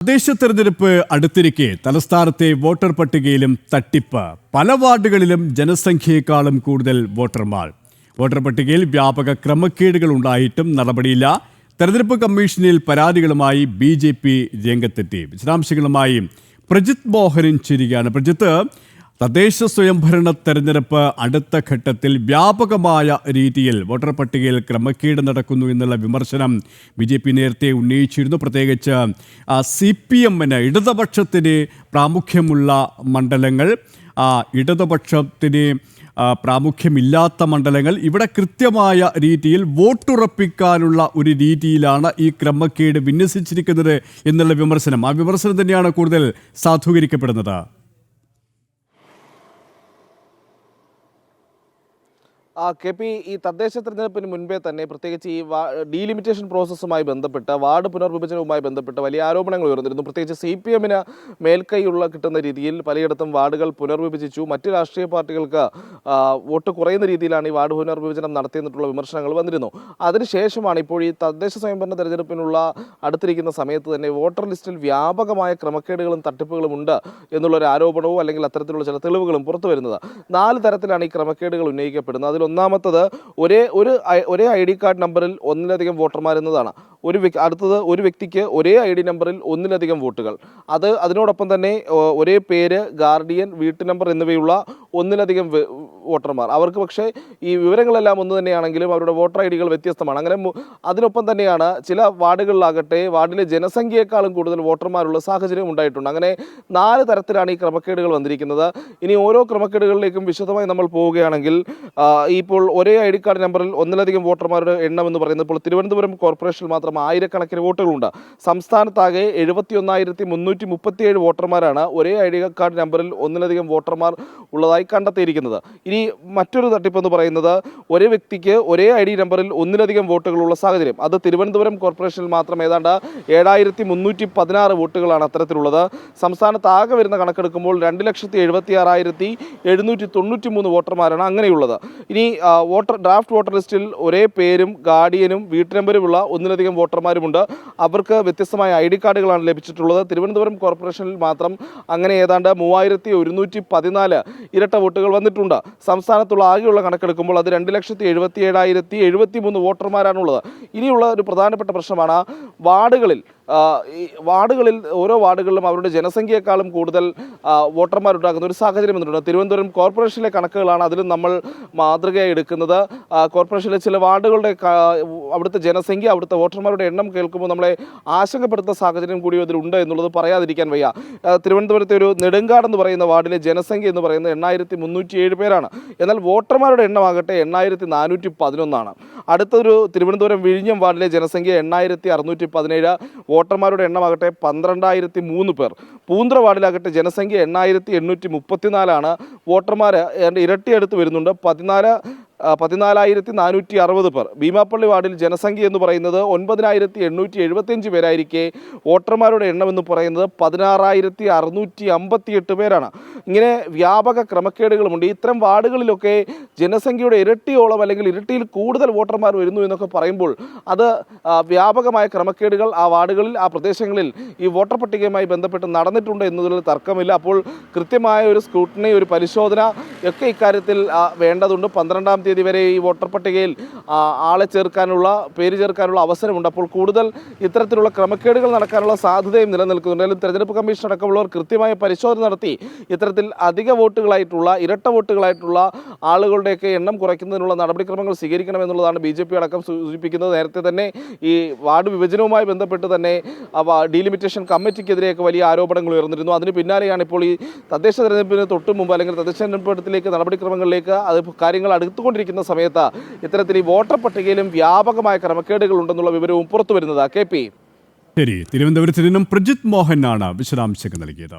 തദ്ദേശ തെരഞ്ഞെടുപ്പ് അടുത്തിരിക്കെ തലസ്ഥാനത്തെ വോട്ടർ പട്ടികയിലും തട്ടിപ്പ്. പല വാർഡുകളിലും ജനസംഖ്യയെക്കാളും കൂടുതൽ വോട്ടർമാർ. വോട്ടർ പട്ടികയിൽ വ്യാപക ക്രമക്കേടുകൾ ഉണ്ടായിട്ടും നടപടിയില്ല. തെരഞ്ഞെടുപ്പ് കമ്മീഷനിൽ പരാതികളുമായി ബി ജെ പി രംഗത്തെത്തി. വിശദാംശങ്ങളുമായി പ്രജിത് മോഹനൻ ചേരുകയാണ്. പ്രജിത്ത് തദ്ദേശ സ്വയംഭരണ തെരഞ്ഞെടുപ്പ് അടുത്ത ഘട്ടത്തിൽ വ്യാപകമായ രീതിയിൽ വോട്ടർ പട്ടികയിൽ ക്രമക്കേട് നടക്കുന്നു എന്നുള്ള വിമർശനം ബി ജെ പി നേരത്തെ ഉന്നയിച്ചിരുന്നു. പ്രത്യേകിച്ച് സി പി എമ്മിന് ഇടതുപക്ഷത്തിന് പ്രാമുഖ്യമുള്ള മണ്ഡലങ്ങൾ ഇടതുപക്ഷത്തിന് പ്രാമുഖ്യമില്ലാത്ത മണ്ഡലങ്ങൾ ഇവിടെ കൃത്യമായ രീതിയിൽ വോട്ടുറപ്പിക്കാനുള്ള ഒരു രീതിയിലാണ് ഈ ക്രമക്കേട് വിന്യസിച്ചിരിക്കുന്നത് എന്നുള്ള വിമർശനം. ആ വിമർശനം തന്നെയാണ് കൂടുതൽ സാധൂകരിക്കപ്പെടുന്നത്. കെ പി ഈ തദ്ദേശ തെരഞ്ഞെടുപ്പിന് മുൻപേ തന്നെ പ്രത്യേകിച്ച് ഈ ഡീലിമിറ്റേഷൻ പ്രോസസ്സുമായി ബന്ധപ്പെട്ട് വാർഡ് പുനർവിഭജനവുമായി ബന്ധപ്പെട്ട് വലിയ ആരോപണങ്ങൾ ഉയർന്നിരുന്നു. പ്രത്യേകിച്ച് സി പി എമ്മിന് മേൽക്കൈയുള്ള കിട്ടുന്ന രീതിയിൽ പലയിടത്തും വാർഡുകൾ പുനർവിഭജിച്ചു. മറ്റ് രാഷ്ട്രീയ പാർട്ടികൾക്ക് വോട്ട് കുറയുന്ന രീതിയിലാണ് ഈ വാർഡ് പുനർവിഭജനം നടത്തിയെന്നിട്ടുള്ള വിമർശനങ്ങൾ വന്നിരുന്നു. അതിനുശേഷമാണ് ഇപ്പോൾ ഈ തദ്ദേശ സ്വയംഭരണ തെരഞ്ഞെടുപ്പിനുള്ള അടുത്തിരിക്കുന്ന സമയത്ത് തന്നെ വോട്ടർ ലിസ്റ്റിൽ വ്യാപകമായ ക്രമക്കേടുകളും തട്ടിപ്പുകളും ഉണ്ട് എന്നുള്ളൊരു ആരോപണവും അല്ലെങ്കിൽ അത്തരത്തിലുള്ള ചില തെളിവുകളും പുറത്തു വരുന്നത് നാല് തരത്തിലാണ് ഈ ക്രമക്കേടുകൾ ഉന്നയിക്കപ്പെടുന്നത്. അതിൽ ഒന്നാമത്തത് ഒരേ ഒരു ഒരേ ഐ ഡി കാർഡ് നമ്പറിൽ ഒന്നിലധികം വോട്ടർമാർ എന്നതാണ്. ഒരു വ്യക്തി അടുത്തത് ഒരു വ്യക്തിക്ക് ഒരേ ഐ ഡി നമ്പറിൽ ഒന്നിലധികം വോട്ടുകൾ. അത് അതിനോടൊപ്പം തന്നെ ഒരേ പേര് ഗാർഡിയൻ വീട്ടു നമ്പർ എന്നിവയുള്ള ഒന്നിലധികം വോട്ടർമാർ. അവർക്ക് പക്ഷേ ഈ വിവരങ്ങളെല്ലാം ഒന്ന് തന്നെയാണെങ്കിലും അവരുടെ വോട്ടർ ഐ ഡികൾ വ്യത്യസ്തമാണ്. അങ്ങനെ അതിനൊപ്പം തന്നെയാണ് ചില വാർഡുകളിലാകട്ടെ വാർഡിലെ ജനസംഖ്യയെക്കാളും കൂടുതൽ വോട്ടർമാരുള്ള സാഹചര്യം ഉണ്ടായിട്ടുണ്ട്. അങ്ങനെ നാല് തരത്തിലാണ് ഈ ക്രമക്കേടുകൾ വന്നിരിക്കുന്നത്. ഇനി ഓരോ ക്രമക്കേടുകളിലേക്കും വിശദമായി നമ്മൾ പോവുകയാണെങ്കിൽ ഇപ്പോൾ ഒരേ ഐ ഡി കാർഡ് നമ്പറിൽ ഒന്നിലധികം വോട്ടർമാരുടെ എണ്ണം എന്ന് പറയുന്നത് ഇപ്പോൾ തിരുവനന്തപുരം കോർപ്പറേഷനിൽ മാത്രം ആയിരക്കണക്കിന് വോട്ടുകളുണ്ട്. സംസ്ഥാനത്താകെ എഴുപത്തി ഒന്നായിരത്തി മുന്നൂറ്റി മുപ്പത്തിയേഴ് വോട്ടർമാരാണ് ഒരേ ഐ ഡി കാർഡ് നമ്പറിൽ ഒന്നിലധികം വോട്ടർമാർ ഉള്ളതായി കണ്ടെത്തിയിരിക്കുന്നത്. ഇനി മറ്റൊരു തട്ടിപ്പെന്ന് പറയുന്നത് ഒരേ വ്യക്തിക്ക് ഒരേ ഐ ഡി നമ്പറിൽ ഒന്നിലധികം വോട്ടുകളുള്ള സാഹചര്യം. അത് തിരുവനന്തപുരം കോർപ്പറേഷനിൽ മാത്രം ഏതാണ്ട് ഏഴായിരത്തി മുന്നൂറ്റി പതിനാറ് വോട്ടുകളാണ് അത്തരത്തിലുള്ളത്. സംസ്ഥാനത്ത് ആകെ വരുന്ന കണക്കെടുക്കുമ്പോൾ രണ്ട് ലക്ഷത്തി എഴുപത്തി ആറായിരത്തി എഴുന്നൂറ്റി തൊണ്ണൂറ്റി മൂന്ന് വോട്ടർമാരാണ് അങ്ങനെയുള്ളത്. ഇനി വോട്ടർ ഡ്രാഫ്റ്റ് വോട്ടർ ലിസ്റ്റിൽ ഒരേ പേരും ഗാർഡിയനും വീട്ടു നമ്പരുമുള്ള ഒന്നിലധികം വോട്ടർമാരുമുണ്ട്. അവർക്ക് വ്യത്യസ്തമായ ഐ ഡി കാർഡുകളാണ് ലഭിച്ചിട്ടുള്ളത്. തിരുവനന്തപുരം കോർപ്പറേഷനിൽ മാത്രം അങ്ങനെ ഏതാണ്ട് മൂവായിരത്തി ഒരുന്നൂറ്റി പതിനാല് ഇരട്ട വോട്ടുകൾ വന്നിട്ടുണ്ട്. സംസ്ഥാനത്തുള്ള ആകെയുള്ള കണക്കെടുക്കുമ്പോൾ അത് രണ്ട് ലക്ഷത്തി എഴുപത്തി ഏഴായിരത്തി എഴുപത്തി മൂന്ന് വോട്ടർമാരാണുള്ളത്. ഇനിയുള്ള ഒരു പ്രധാനപ്പെട്ട പ്രശ്നമാണ് വാർഡുകളിൽ ഈ വാർഡുകളിൽ ഓരോ വാർഡുകളിലും അവരുടെ ജനസംഖ്യയെക്കാളും കൂടുതൽ വോട്ടർമാരുണ്ടാക്കുന്ന ഒരു സാഹചര്യം വന്നിട്ടുണ്ട്. തിരുവനന്തപുരം കോർപ്പറേഷനിലെ കണക്കുകളാണ് അതിലും നമ്മൾ മാതൃകയായി എടുക്കുന്നത്. കോർപ്പറേഷനിലെ ചില വാർഡുകളുടെ അവിടുത്തെ ജനസംഖ്യ അവിടുത്തെ വോട്ടർമാരുടെ എണ്ണം കേൾക്കുമ്പോൾ നമ്മളെ ആശങ്കപ്പെടുത്തുന്ന സാഹചര്യം കൂടി അതിലുണ്ട് എന്നുള്ളത് പറയാതിരിക്കാൻ വയ്യ. തിരുവനന്തപുരത്തെ ഒരു നെടുങ്കാട് എന്ന് പറയുന്ന വാർഡിലെ ജനസംഖ്യ എന്ന് പറയുന്നത് എണ്ണായിരത്തി മുന്നൂറ്റി ഏഴ് പേരാണ്. എന്നാൽ വോട്ടർമാരുടെ എണ്ണമാകട്ടെ എണ്ണായിരത്തി നാനൂറ്റി പതിനൊന്നാണ് അടുത്തൊരു തിരുവനന്തപുരം വിഴിഞ്ഞം വാർഡിലെ ജനസംഖ്യ എണ്ണായിരത്തി അറുന്നൂറ്റി പതിനേഴ് വോട്ടർമാരുടെ എണ്ണമാകട്ടെ പന്ത്രണ്ടായിരത്തി മൂന്ന് പേർ. പൂന്ത്ര ജനസംഖ്യ എണ്ണായിരത്തി എണ്ണൂറ്റി മുപ്പത്തിനാലാണ് വോട്ടർമാർ ഇരട്ടിയെടുത്ത് വരുന്നുണ്ട്. പതിനാല് പതിനാലായിരത്തി നാനൂറ്റി അറുപത് പേർ. ഭീമാപ്പള്ളി വാർഡിൽ ജനസംഖ്യ എന്ന് പറയുന്നത് ഒൻപതിനായിരത്തി എണ്ണൂറ്റി എഴുപത്തിയഞ്ച് പേരായിരിക്കെ. വോട്ടർമാരുടെ എണ്ണം എന്ന് പറയുന്നത് പതിനാറായിരത്തി അറുന്നൂറ്റി അമ്പത്തിയെട്ട് പേരാണ്. ഇങ്ങനെ വ്യാപക ക്രമക്കേടുകളുമുണ്ട്. ഇത്തരം വാർഡുകളിലൊക്കെ ജനസംഖ്യയുടെ ഇരട്ടിയോളം അല്ലെങ്കിൽ ഇരട്ടിയിൽ കൂടുതൽ വോട്ടർമാർ വരുന്നു എന്നൊക്കെ പറയുമ്പോൾ അത് വ്യാപകമായ ക്രമക്കേടുകൾ ആ വാർഡുകളിൽ ആ പ്രദേശങ്ങളിൽ ഈ വോട്ടർ പട്ടികയുമായി ബന്ധപ്പെട്ട് നടന്നിട്ടുണ്ട് എന്നതിൽ തർക്കമില്ല. അപ്പോൾ കൃത്യമായ ഒരു സ്ക്രൂട്ടിനി ഒരു പരിശോധന ഒക്കെ ഇക്കാര്യത്തിൽ വേണ്ടതുണ്ട്. പന്ത്രണ്ടാം തീയതി വരെ ഈ വോട്ടർ പട്ടികയിൽ ആളെ ചേർക്കാനുള്ള പേര് ചേർക്കാനുള്ള അവസരമുണ്ട്. അപ്പോൾ കൂടുതൽ ഇത്തരത്തിലുള്ള ക്രമക്കേടുകൾ നടക്കാനുള്ള സാധ്യതയും നിലനിൽക്കുന്നുണ്ട്. അല്ലെങ്കിൽ തെരഞ്ഞെടുപ്പ് കമ്മീഷൻ അടക്കമുള്ളവർ കൃത്യമായ പരിശോധന നടത്തി ഇത്തരത്തിൽ അധിക വോട്ടുകളായിട്ടുള്ള ഇരട്ട വോട്ടുകളായിട്ടുള്ള ആളുകളുടെയൊക്കെ എണ്ണം കുറയ്ക്കുന്നതിനുള്ള നടപടിക്രമങ്ങൾ സ്വീകരിക്കണമെന്നുള്ളതാണ് ബി ജെ പി അടക്കം സൂചിപ്പിക്കുന്നത്. നേരത്തെ തന്നെ ഈ വാർഡ് വിഭജനവുമായി ബന്ധപ്പെട്ട് തന്നെ ഡീലിമിറ്റേഷൻ കമ്മിറ്റിക്കെതിരെയൊക്കെ വലിയ ആരോപണങ്ങൾ ഉയർന്നിരുന്നു. അതിന് പിന്നാലെയാണ് ഇപ്പോൾ ഈ തദ്ദേശ തെരഞ്ഞെടുപ്പിന് തൊട്ട് മുമ്പ് അല്ലെങ്കിൽ തദ്ദേശ തെരഞ്ഞെടുപ്പിലേക്ക് നടപടിക്രമങ്ങളിലേക്ക് അത് കാര്യങ്ങൾ അടുത്തുകൊണ്ടിരിക്കുന്ന സമയത്ത് ഇത്തരത്തിൽ ഈ വോട്ടർ പട്ടികയിലും വ്യാപകമായ ക്രമക്കേടുകൾ ഉണ്ടെന്നുള്ള വിവരവും പുറത്തു വരുന്നത് കെ പി. ശരി തിരുവനന്തപുരത്ത് നിന്നും പ്രജിത് മോഹനാണ് വിശദാംശങ്ങൾ നൽകിയത്.